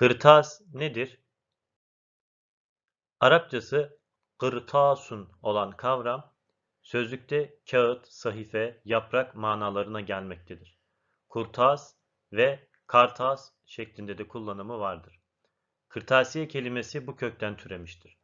Kırtas nedir? Arapçası kırtasun olan kavram sözlükte kağıt, sahife, yaprak manalarına gelmektedir. Kurtas ve kartas şeklinde de kullanımı vardır. Kırtasiye kelimesi bu kökten türemiştir.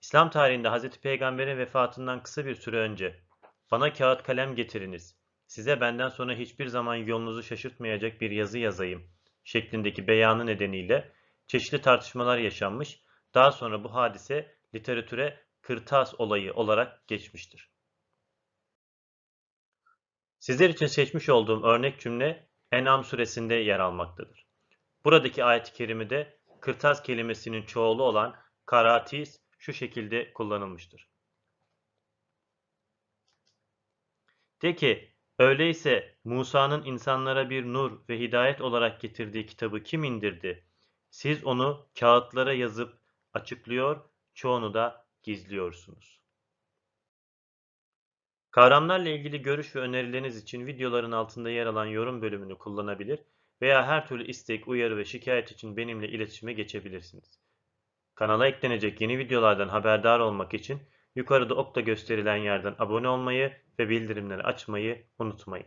İslam tarihinde Hz. Peygamber'in vefatından kısa bir süre önce bana kağıt kalem getiriniz, size benden sonra hiçbir zaman yolunuzu şaşırtmayacak bir yazı yazayım şeklindeki beyanı nedeniyle çeşitli tartışmalar yaşanmış, daha sonra bu hadise literatüre kırtas olayı olarak geçmiştir. Sizler için seçmiş olduğum örnek cümle En'am suresinde yer almaktadır. Buradaki ayet-i kerimede kırtas kelimesinin çoğulu olan karatis şu şekilde kullanılmıştır. De ki, öyleyse Musa'nın insanlara bir nur ve hidayet olarak getirdiği kitabı kim indirdi? Siz onu kağıtlara yazıp açıklıyor, çoğunu da gizliyorsunuz. Kavramlarla ilgili görüş ve önerileriniz için videoların altında yer alan yorum bölümünü kullanabilir veya her türlü istek, uyarı ve şikayet için benimle iletişime geçebilirsiniz. Kanala eklenecek yeni videolardan haberdar olmak için yukarıda okta gösterilen yerden abone olmayı ve bildirimleri açmayı unutmayın.